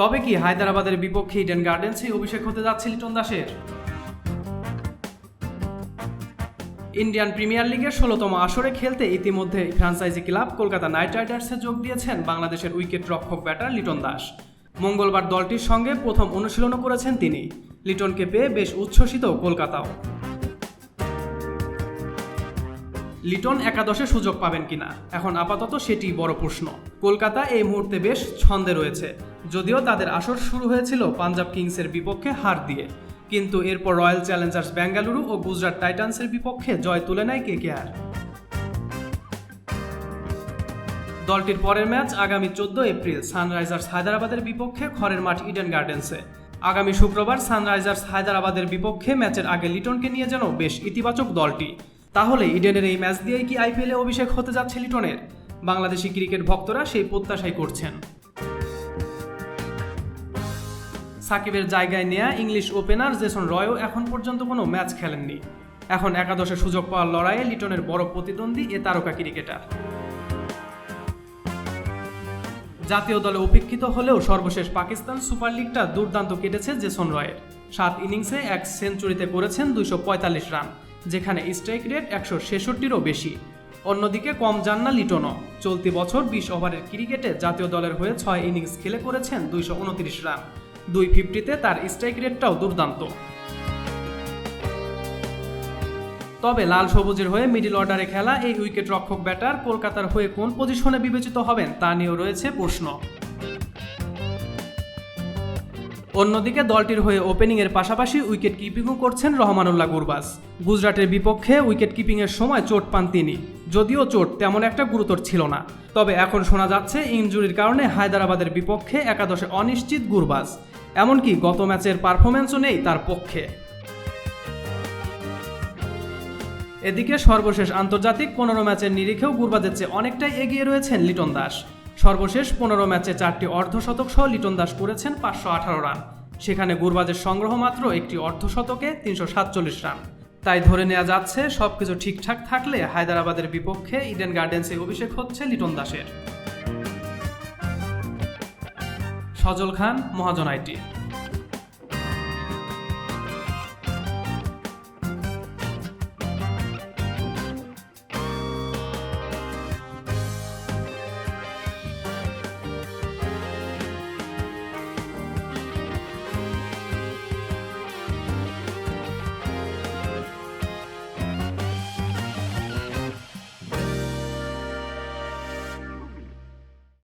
তবে কি হায়দ্রাবাদের বিপক্ষে ইডেন গার্ডেন্সে অভিষেক হতে যাচ্ছে লিটন দাসের? ইন্ডিয়ান প্রিমিয়ার লিগের ষোলোতম আসরে খেলতে ইতিমধ্যে ফ্রাঞ্চাইজি ক্লাব কলকাতা নাইট রাইডার্সে যোগ দিয়েছেন বাংলাদেশের উইকেট রক্ষক ব্যাটার লিটন দাস। মঙ্গলবার দলটির সঙ্গে প্রথম অনুশীলনও করেছেন তিনি। লিটনকে পেয়ে বেশ উচ্ছ্বসিত কলকাতাও। লিটন একাদশে সুযোগ পাবেন কিনা? এখন আপাতত সেটি বড় প্রশ্ন। কলকাতা এই মুহূর্তে বেশ ছন্দে রয়েছে। যদিও তাদের আসর শুরু হয়েছিল পাঞ্জাব কিংসের বিপক্ষে হার দিয়ে। কিন্তু এরপর রয়্যাল চ্যালেঞ্জার্স বেঙ্গালুরু ও গুজরাট টাইটান্সের বিপক্ষে জয় তুলে নেয় কেকেআর। দলটির পরের ম্যাচ আগামী চোদ্দ এপ্রিল সানরাইজার্স হায়দ্রাবাদের বিপক্ষে খড়ের মাঠ ইডেন গার্ডেন্সে। আগামী শুক্রবার সানরাইজার্স হায়দ্রাবাদের বিপক্ষে ম্যাচের আগে লিটনকে নিয়ে যেন বেশ ইতিবাচক দলটি। তাহলে ইডেনের এই ম্যাচ দিয়েই কি আইপিএলে অভিষেক হতে যাচ্ছে লিটনের? বাংলাদেশি ক্রিকেট ভক্তরা সেই প্রত্যাশাই করছেন। সাকিবের জায়গায় নেয়া ইংলিশ ওপেনার জেসন রয়ও এখন পর্যন্ত কোনো ম্যাচ খেলেননি। এখন একাদশে সুযোগ পাওয়ার লড়াইয়ে লিটনের বড় প্রতিদ্বন্দ্বী এ তারকা ক্রিকেটার। জাতীয় দলে উপেক্ষিত হলেও সর্বশেষ পাকিস্তান সুপার লিগটা দুর্দান্ত কেটেছে জেসন রয়ের। সাত ইনিংসে এক সেঞ্চুরিতে করেছেন দুইশো পঁয়তাল্লিশ রান, যেখানে স্ট্রাইক রেট একশো ছেষট্টিরও বেশি। অন্যদিকে কম যান না লিটনও। চলতি বছর বিশ ওভারের ক্রিকেটে জাতীয় দলের হয়ে ছয় ইনিংস খেলে করেছেন দুইশো উনত্রিশ রান। দুই ফিফটিতে তার স্ট্রাইক রেটটাও দুর্দান্ত। তবে লাল সবুজের হয়ে মিডিল অর্ডারে খেলা এই উইকেট রক্ষক ব্যাটার কলকাতার হয়ে কোন পজিশনে বিবেচিত হবেন তা নিয়েও রয়েছে প্রশ্ন। অন্যদিকে দলটির হয়ে ওপেনিংয়ের পাশাপাশি উইকেট কিপিংও করছেন রহমানুল্লাহ গুরবাস গুজরাটের বিপক্ষে উইকেট কিপিংয়ের সময় চোট পান তিনি, যদিও চোট তেমন একটা গুরুতর ছিল না। তবে এখন শোনা যাচ্ছে ইনজুরির কারণে হায়দ্রাবাদের বিপক্ষে একাদশে অনিশ্চিত গুরবাজ। এমনকি গত ম্যাচের পারফরমেন্সও নেই তার পক্ষে। এদিকে সর্বশেষ আন্তর্জাতিক পনেরো ম্যাচের নিরিখেও গুরবাজের চেয়ে অনেকটাই এগিয়ে রয়েছেন লিটন দাস। সর্বশেষ পনেরো ম্যাচে চারটি অর্ধশতক সহ লিটন দাস করেছেন পাঁচশো আঠারো রান। সেখানে গুরবাজের সংগ্রহ মাত্র একটি অর্ধশতকে তিনশো সাতচল্লিশ রান। তাই ধরে নেওয়া যাচ্ছে, সবকিছু ঠিকঠাক থাকলে হায়দ্রাবাদের বিপক্ষে ইডেন গার্ডেন্সে অভিষেক হচ্ছে লিটন দাসের। সজল খান, মহাজন আইটি।